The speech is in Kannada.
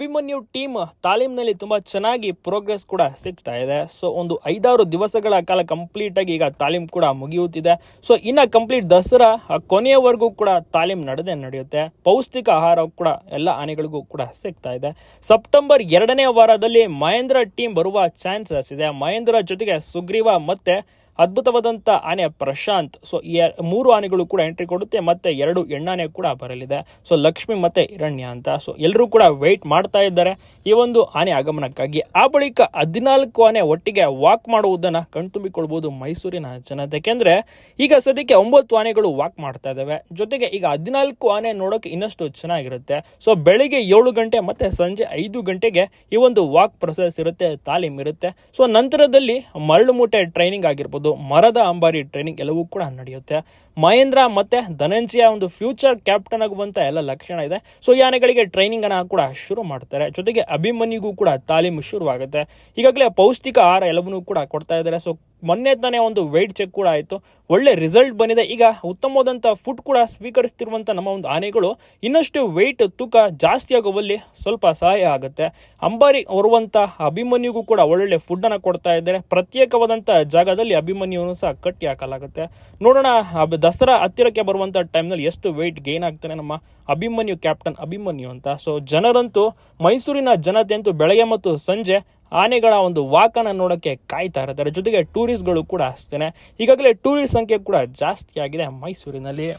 ಅಭಿಮನ್ಯು ಟೀಮ್ ತಾಲೀಮ್ನಲ್ಲಿ ತುಂಬ ಚೆನ್ನಾಗಿ ಪ್ರೋಗ್ರೆಸ್ ಕೂಡ ಸಿಗ್ತಾ ಇದೆ. ಸೊ ಒಂದು ಐದಾರು ದಿವಸಗಳ ಕಾಲ ಕಂಪ್ಲೀಟ್ ಆಗಿ ಈಗ ತಾಲೀಮ್ ಕೂಡ ಮುಗಿಯುತ್ತಿದೆ. ಸೊ ಇನ್ನು ಕಂಪ್ಲೀಟ್ ದಸರಾ ಕೊನೆಯವರೆಗೂ ಕೂಡ ತಾಲೀಮ್ ನಡೆದೇ ನಡೆಯುತ್ತೆ. ಪೌಷ್ಟಿಕ ಆಹಾರ ಕೂಡ ಎಲ್ಲ ಆನೆಗಳಿಗೂ ಕೂಡ ಸಿಗ್ತಾ ಇದೆ. ಸೆಪ್ಟೆಂಬರ್ ಎರಡನೇ ವಾರದಲ್ಲಿ ಮಹೇಂದ್ರ ಟೀಮ್ ಬರುವ ಚಾನ್ಸಸ್ ಇದೆ. ಮಹೇಂದ್ರ ಜೊತೆಗೆ ಸುಗ್ರೀವ ಮತ್ತೆ ಅದ್ಭುತವಾದಂಥ ಆನೆ ಪ್ರಶಾಂತ್. ಸೊ ಈ ಮೂರು ಆನೆಗಳು ಕೂಡ ಎಂಟ್ರಿ ಕೊಡುತ್ತೆ, ಮತ್ತೆ ಎರಡು ಎಣ್ಣಾನೆ ಕೂಡ ಬರಲಿದೆ. ಸೊ ಲಕ್ಷ್ಮಿ ಮತ್ತೆ ಹಿರಣ್ಯ ಅಂತ. ಸೊ ಎಲ್ಲರೂ ಕೂಡ ವೆಯ್ಟ್ ಮಾಡ್ತಾ ಇದ್ದಾರೆ. ಈ ಒಂದು ಆನೆ ಆಗಮನಕ್ಕಾಗಿ. ಆ ಬಳಿಕ ಹದಿನಾಲ್ಕು ಆನೆ ಒಟ್ಟಿಗೆ ವಾಕ್ ಮಾಡುವುದನ್ನ ಕಣ್ತುಂಬಿಕೊಳ್ಬಹುದು ಮೈಸೂರಿನ ಜನತೆ. ಯಾಕೆಂದ್ರೆ, ಈಗ ಸದ್ಯಕ್ಕೆ ಒಂಬತ್ತು ಆನೆಗಳು ವಾಕ್ ಮಾಡ್ತಾ ಇದ್ದಾವೆ. ಜೊತೆಗೆ ಈಗ ಹದಿನಾಲ್ಕು ಆನೆ ನೋಡೋಕೆ ಇನ್ನಷ್ಟು ಚೆನ್ನಾಗಿರುತ್ತೆ. ಸೊ ಬೆಳಿಗ್ಗೆ ಏಳು ಗಂಟೆ ಮತ್ತೆ ಸಂಜೆ ಐದು ಗಂಟೆಗೆ ಈ ಒಂದು ವಾಕ್ ಪ್ರೊಸೆಸ್ ಇರುತ್ತೆ, ತಾಲೀಮ್ ಇರುತ್ತೆ. ಸೊ ನಂತರದಲ್ಲಿ ಮರಳು ಮೂಟೆ ಟ್ರೈನಿಂಗ್ ಆಗಿರ್ಬೋದು ಮರದ ಅಂಬಾರಿ ಟ್ರೈನಿಂಗ್ ಎಲ್ಲವೂ ಕೂಡ ನಡೆಯುತ್ತೆ. ಮಹೇಂದ್ರ ಮತ್ತೆ ಧನಂಜಯ ಒಂದು ಫ್ಯೂಚರ್ ಕ್ಯಾಪ್ಟನ್ ಆಗುವಂತ ಎಲ್ಲ ಲಕ್ಷಣ ಇದೆ. ಸೊ ಈ ಆನೆಗಳಿಗೆ ಟ್ರೈನಿಂಗ್ ಅನ್ನ ಕೂಡ ಶುರು ಮಾಡ್ತಾರೆ. ಜೊತೆಗೆ ಅಭಿಮನ್ಯುಗೂ ಕೂಡ ತಾಲೀಮು ಶುರುವಾಗುತ್ತೆ. ಈಗಾಗಲೇ ಪೌಷ್ಟಿಕ ಆಹಾರ ಎಲ್ಲವನ್ನೂ ಕೂಡ ಕೊಡ್ತಾ ಇದ್ದಾರೆ. ಸೊ ಮೊನ್ನೆ ತಾನೇ ಒಂದು ವೆಯ್ಟ್ ಚೆಕ್ ಕೂಡ ಆಯಿತು. ಒಳ್ಳೆ ರಿಸಲ್ಟ್ ಬಂದಿದೆ. ಈಗ ಉತ್ತಮವಾದಂಥ ಫುಡ್ ಕೂಡ ಸ್ವೀಕರಿಸ್ತಿರುವಂಥ ನಮ್ಮ ಒಂದು ಆನೆಗಳು, ಇನ್ನಷ್ಟು ವೆಯ್ಟ್ ತೂಕ ಜಾಸ್ತಿ ಆಗುವಲ್ಲಿ ಸ್ವಲ್ಪ ಸಹಾಯ ಆಗುತ್ತೆ. ಅಂಬಾರಿ ಹೊರುವಂಥ ಅಭಿಮನ್ಯುಗೂ ಕೂಡ ಒಳ್ಳೊಳ್ಳೆ ಫುಡ್ಡನ್ನು ಕೊಡ್ತಾ ಇದ್ದಾರೆ. ಪ್ರತ್ಯೇಕವಾದಂಥ ಜಾಗದಲ್ಲಿ ಅಭಿಮನ್ಯುವನ್ನು ಸಹ ಕಟ್ಟಿ ಹಾಕಲಾಗುತ್ತೆ. ನೋಡೋಣ ದಸರಾ ಹತ್ತಿರಕ್ಕೆ ಬರುವಂಥ ಟೈಮ್ನಲ್ಲಿ ಎಷ್ಟು ವೆಯ್ಟ್ ಗೇನ್ ಆಗ್ತಾನೆ ನಮ್ಮ ಅಭಿಮನ್ಯು ಕ್ಯಾಪ್ಟನ್ ಅಭಿಮನ್ಯು ಅಂತ. ಸೊ ಜನರಂತೂ ಮೈಸೂರಿನ ಜನತೆ ಅಂತೂ ಬೆಳಗ್ಗೆ ಮತ್ತು ಸಂಜೆ ಆನೆಗಳ ಒಂದು ವಾಕನ ನೋಡೋಕ್ಕೆ ಕಾಯ್ತಾ ಇರ್ತಾರೆ. ಜೊತೆಗೆ ಟೂರಿಸ್ಟ್ಗಳು ಕೂಡ ಅಷ್ಟೇ ಈಗಾಗಲೇ ಟೂರಿಸ್ಟ್ ಸಂಖ್ಯೆ ಕೂಡ ಜಾಸ್ತಿ ಆಗಿದೆ ಮೈಸೂರಿನಲ್ಲಿ.